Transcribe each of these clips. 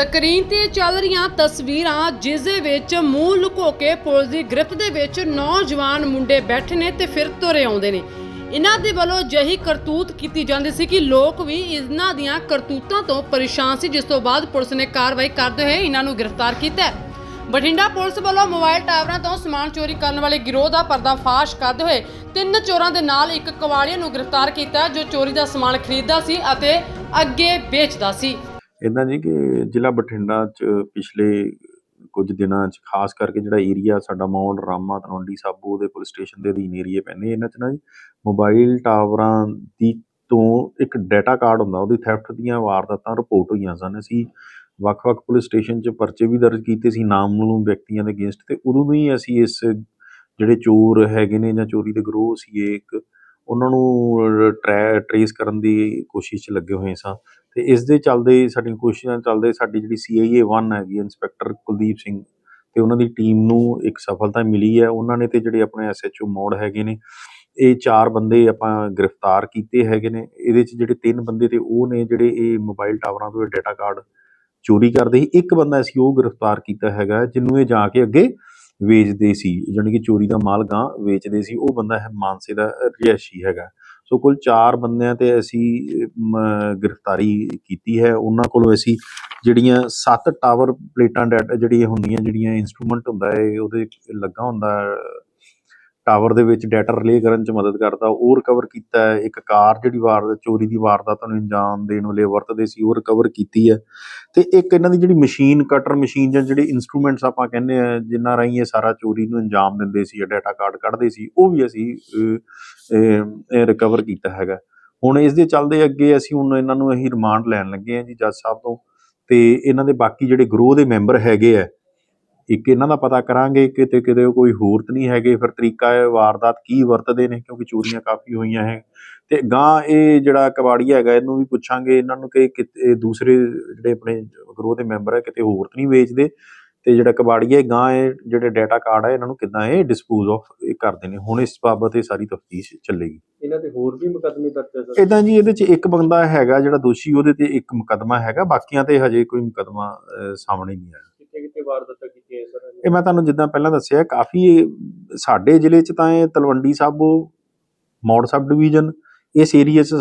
Screen ਤੇ ਚੱਲ ਰਹੀਆਂ ਤਸਵੀਰਾਂ, ਜਿਸ ਦੇ ਵਿੱਚ ਮੂੰਹ ਲੁਕੋ ਕੇ ਪੁਲਿਸ ਦੀ ਗ੍ਰਿਫਤ ਦੇ ਵਿੱਚ ਨੌਜਵਾਨ ਮੁੰਡੇ ਬੈਠੇ ਨੇ ਤੇ ਫਿਰ ਤੁਰੇ ਆਉਂਦੇ ਨੇ। ਇਹਨਾਂ ਦੇ ਵੱਲੋਂ ਜਹੀ ਕਰਤੂਤ ਕੀਤੀ ਜਾਂਦੀ ਸੀ ਕਿ ਲੋਕ ਵੀ ਇਹਨਾਂ ਦੀਆਂ ਕਰਤੂਤਾਂ ਤੋਂ ਪਰੇਸ਼ਾਨ ਸੀ, ਜਿਸ ਤੋਂ ਬਾਅਦ ਪੁਲਿਸ ਨੇ ਕਾਰਵਾਈ ਕਰਦੇ ਹੋਏ ਇਹਨਾਂ ਨੂੰ ਗ੍ਰਿਫਤਾਰ ਕੀਤਾ ਬਠਿੰਡਾ ਪੁਲਿਸ ਵੱਲੋਂ ਮੋਬਾਈਲ ਟਾਵਰਾਂ ਤੋਂ ਸਮਾਨ ਚੋਰੀ ਕਰਨ ਵਾਲੇ ਗਿਰੋਹ ਦਾ ਪਰਦਾਫਾਸ਼ ਕਰਦੇ ਹੋਏ ਤਿੰਨ ਚੋਰਾਂ ਦੇ ਨਾਲ ਇੱਕ ਕਵਾੜੀਆ ਨੂੰ ਗ੍ਰਿਫਤਾਰ ਕੀਤਾ, ਜੋ ਚੋਰੀ ਦਾ ਸਮਾਨ ਖਰੀਦਦਾ ਸੀ ਅਤੇ ਅੱਗੇ ਵੇਚਦਾ ਸੀ। ਇੱਦਾਂ ਜੀ ਕਿ ਜ਼ਿਲ੍ਹਾ ਬਠਿੰਡਾ ਚ ਪਿਛਲੇ ਕੁਝ ਦਿਨਾਂ ਚ, ਖਾਸ ਕਰਕੇ ਜਿਹੜਾ ਏਰੀਆ ਸਾਡਾ ਮੌਲ ਰਾਮਾ ਤਲਵੰਡੀ ਸਾਬੋ ਦੇ ਪੁਲਿਸ ਸਟੇਸ਼ਨ ਦੇ ਅਧੀਨ ਏਰੀਏ ਪੈਂਦੇ ਇਹਨਾਂ ਚ ਨਾ ਜੀ ਮੋਬਾਈਲ ਟਾਵਰਾਂ ਦੀ ਤੋਂ ਇੱਕ ਡਾਟਾ ਕਾਰਡ ਹੁੰਦਾ, ਉਹਦੀ ਥੈਫਟ ਦੀਆਂ ਵਾਰਦਾਤਾਂ ਰਿਪੋਰਟ ਹੋਈਆਂ ਸਨ। ਅਸੀਂ ਵੱਖ-ਵੱਖ ਪੁਲਿਸ ਸਟੇਸ਼ਨ 'ਚ ਪਰਚੇ ਵੀ ਦਰਜ ਕੀਤੇ ਸੀ ਨਾਮਲੂਮ ਵਿਅਕਤੀਆਂ ਦੇ ਅਗੇਂਸਟ ਤੇ ਉਦੋਂ ਹੀ ਅਸੀਂ ਇਸ ਜਿਹੜੇ ਚੋਰ ਹੈਗੇ ਨੇ ਜਾਂ ਚੋਰੀ ਦੇ ਗਰੋਹ ਸੀ ਇੱਕ ਉਹਨਾਂ ਨੂੰ ਟਰੈ, ਟਰੇਸ ਕਰਨ ਦੀ ਕੋਸ਼ਿਸ਼ 'ਚ ਲੱਗੇ ਹੋਏ ਸਾਂ। ਅਤੇ ਇਸ ਦੇ ਚੱਲਦੇ ਸਾਡੀਆਂ ਕੋਸ਼ਿਸ਼ਾਂ ਚੱਲਦੇ ਸਾਡੀ ਜਿਹੜੀ ਸੀ ਆਈ ਏ ਵਨ ਹੈਗੀ ਇੰਸਪੈਕਟਰ ਕੁਲਦੀਪ ਸਿੰਘ ਅਤੇ ਉਹਨਾਂ ਦੀ ਟੀਮ ਨੂੰ ਇੱਕ ਸਫਲਤਾ ਮਿਲੀ ਹੈ। ਉਹਨਾਂ ਨੇ ਤੇ ਜਿਹੜੇ ਆਪਣੇ ਐਸਐਚਓ ਮੋੜ ਹੈਗੇ ਨੇ, ਇਹ ਚਾਰ ਬੰਦੇ ਆਪਾਂ ਗ੍ਰਿਫਤਾਰ ਕੀਤੇ ਹੈਗੇ ਨੇ। ਇਹਦੇ 'ਚ ਜਿਹੜੇ ਤਿੰਨ ਬੰਦੇ ਤੇ ਉਹ ਨੇ ਜਿਹੜੇ ਇਹ ਮੋਬਾਈਲ ਟਾਵਰਾਂ ਤੋਂ ਡਾਟਾ ਕਾਰਡ ਚੋਰੀ ਕਰਦੇ ਸੀ। ਇੱਕ ਬੰਦਾ ਅਸੀਂ ਉਹ ਗ੍ਰਿਫਤਾਰ ਕੀਤਾ ਹੈਗਾ, ਜਿਹਨੂੰ ਇਹ ਜਾ ਕੇ ਅੱਗੇ ਵੇਚਦੇ ਸੀ, ਜਾਣੀ ਕਿ ਚੋਰੀ ਦਾ ਮਾਲ ਗਾਂ ਵੇਚਦੇ ਸੀ, ਉਹ ਬੰਦਾ ਹੈ ਮਾਨਸੇ ਦਾ ਰਿਹਾਇਸ਼ੀ ਹੈਗਾ। ਸੋ ਕੁੱਲ ਚਾਰ ਬੰਦਿਆਂ ਤੇ ਅਸੀਂ ਗ੍ਰਿਫਤਾਰੀ ਕੀਤੀ ਹੈ। ਉਹਨਾਂ ਕੋਲੋਂ ਅਸੀਂ ਜਿਹੜੀਆਂ ਸੱਤ ਟਾਵਰ ਪਲੇਟਾਂ ਡੈਟ ਜਿਹੜੀਆਂ ਹੁੰਦੀਆਂ, ਜਿਹੜੀਆਂ ਇਨਸਟਰੂਮੈਂਟ ਹੁੰਦਾ ਹੈ, ਉਹਦੇ ਲੱਗਾ ਹੁੰਦਾ ਟਾਵਰ ਦੇ ਵਿੱਚ ਡਾਟਾ ਰਿਲੇ ਕਰਨ ਚ ਮਦਦ ਕਰਦਾ, ਉਹ ਰਿਕਵਰ ਕੀਤਾ ਹੈ। ਇੱਕ ਕਾਰ ਜਿਹੜੀ ਵਾਰ, ਚੋਰੀ ਦੀ ਵਾਰਦਾਤ ਨੂੰ ਅੰਜਾਮ ਦੇਣ ਵੇਲੇ ਵਰਤਦੇ ਸੀ, ਉਹ ਰਿਕਵਰ ਕੀਤੀ ਹੈ। ਤੇ ਇੱਕ ਇਹਨਾਂ ਦੀ ਜਿਹੜੀ ਮਸ਼ੀਨ ਕਟਰ ਮਸ਼ੀਨ ਜਾਂ ਜਿਹੜੇ ਇਨਸਟਰੂਮੈਂਟਸ ਆਪਾਂ ਕਹਿੰਦੇ ਆ, ਜਿਨ੍ਹਾਂ ਰਾਹੀਂ ਇਹ ਸਾਰਾ ਚੋਰੀ ਨੂੰ ਅੰਜਾਮ ਦਿੰਦੇ ਸੀ ਜਾਂ ਡਾਟਾ ਕਾਰਡ ਕੱਢਦੇ ਸੀ, ਉਹ ਵੀ ਅਸੀਂ ਰਿਕਵਰ ਕੀਤਾ ਹੈਗਾ। ਹੁਣ ਇਸ ਦੇ ਚੱਲਦੇ ਅੱਗੇ ਅਸੀਂ ਹੁਣ ਇਹਨਾਂ ਨੂੰ ਅਸੀਂ ਰਿਮਾਂਡ ਲੈਣ ਲੱਗੇ ਆ ਜੀ ਜੱਜ ਸਾਹਿਬ ਤੋਂ। ਤੇ ਇਹਨਾਂ ਦੇ ਬਾਕੀ ਜਿਹੜੇ ਗਰੋਹ ਦੇ ਮੈਂਬਰ ਹੈਗੇ ਆ ਇੱਕ ਇਹਨਾਂ ਦਾ ਪਤਾ ਕਰਾਂਗੇ ਕਿਤੇ ਕਿਤੇ ਕੋਈ ਹੋਰ ਤਾਂ ਨਹੀਂ ਹੈਗੇ ਫਿਰ ਤਰੀਕਾ ਇਹ ਵਾਰਦਾਤ ਕੀ ਵਰਤਦੇ ਨੇ ਕਿਉਂਕਿ ਚੋਰੀਆਂ ਕਾਫੀ ਹੋਈਆਂ ਹੈ। ਤੇ ਗਾਂ ਇਹ ਜਿਹੜਾ ਕਬਾੜੀ ਹੈਗਾ ਇਹਨੂੰ ਵੀ ਪੁੱਛਾਂਗੇ ਇਹਨਾਂ ਨੂੰ ਕਿ ਕਿਤੇ ਦੂਸਰੇ ਜਿਹੜੇ ਆਪਣੇ ਗਰੋਹ ਦੇ ਮੈਂਬਰ ਹੈ ਕਿਤੇ ਹੋਰ ਤਾਂ ਨਹੀਂ ਵੇਚਦੇ। ਤੇ ਜਿਹੜਾ ਕਬਾੜੀ ਹੈ ਗਾਂ ਇਹ ਜਿਹੜੇ ਡਾਟਾ ਕਾਰਡ ਹੈ ਇਹਨਾਂ ਨੂੰ ਕਿੱਦਾਂ ਇਹ ਡਿਸਪੋਜ਼ ਆਫ ਕਰਦੇ ਨੇ। ਹੁਣ ਇਸ ਬਾਬਤ ਇਹ ਸਾਰੀ ਤਫਤੀਸ਼ ਚੱਲੇਗੀ। ਇਹਨਾਂ ਤੇ ਹੋਰ ਵੀ ਮੁਕੱਦਮੇ ਦਰਜ ਹੈ ਸਰ? ਇਦਾਂ ਜੀ ਇਹਦੇ ਚ ਇੱਕ ਬੰਦਾ ਹੈਗਾ ਜਿਹੜਾ ਦੋਸ਼ੀ ਉਹਦੇ ਤੇ ਇੱਕ ਮੁਕੱਦਮਾ ਹੈਗਾ ਬਾਕੀਆਂ ਤੇ ਹਜੇ ਕੋਈ ਮੁਕੱਦਮਾ ਸਾਹਮਣੇ ਨਹੀਂ ਆਇਆ। ਕਿੱਥੇ ਕਿੱਥੇ ਵਾਰਦਾਤਾਂ ਇਹ ਮੈਂ ਤੁਹਾਨੂੰ ਜਿੱਦਾਂ ਪਹਿਲਾਂ ਦੱਸਿਆ, ਕਾਫੀ ਸਾਡੇ ਜ਼ਿਲ੍ਹੇ 'ਚ ਤਾਂ ਇਹ ਤਲਵੰਡੀ ਸਾਬੋ ਮੌੜ ਸਬ ਡਿਵੀਜ਼ਨ ਇਸ ਏਰੀਆ 'ਚ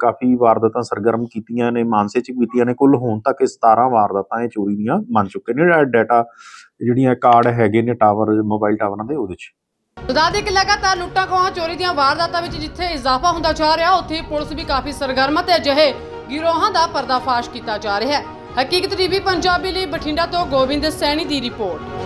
ਕਾਫੀ ਵਾਰਦਾਤਾਂ ਸਰਗਰਮ ਕੀਤੀਆਂ ਨੇ, ਮਾਨਸੇ 'ਚ ਕੀਤੀਆਂ ਨੇ, ਕੁੱਲ ਹੁਣ ਤੱਕ 17 ਵਾਰਦਾਤਾਂ ਇਹ ਚੋਰੀ ਦੀਆਂ ਮੰਨ ਚੁੱਕੇ ਨੇ ਡਾਟਾ ਜਿਹੜੀਆਂ ਕਾਰਡ ਹੈਗੇ ਨੇ ਟਾਵਰ ਮੋਬਾਈਲ ਟਾਵਰਾਂ ਦੇ ਉਹਦੇ 'ਚ। ਬਤਾ ਕਿ ਲਗਾਤਾਰ ਲੁੱਟਾਂ ਖੋਹਾਂ, ਚੋਰੀ ਦੀਆਂ ਵਾਰਦਾਤਾਂ ਵਿੱਚ ਜਿੱਥੇ ਇਜ਼ਾਫਾ ਹੁੰਦਾ ਜਾ ਰਿਹਾ, ਉੱਥੇ ਪੁਲਿਸ ਵੀ ਕਾਫੀ ਸਰਗਰਮ ਤੇ ਅਜਿਹੇ ਗਿਰੋਹਾਂ ਦਾ ਪਰਦਾਫਾਸ਼ ਕੀਤਾ ਜਾ ਰਿਹਾ ਹੈ। ਹਕੀਕਤ ਟੀਵੀ, ਪੰਜਾਬੀ ਲਈ ਬਠਿੰਡਾ ਤੋਂ ਗੋਬਿੰਦ ਸੈਣੀ ਦੀ ਰਿਪੋਰਟ।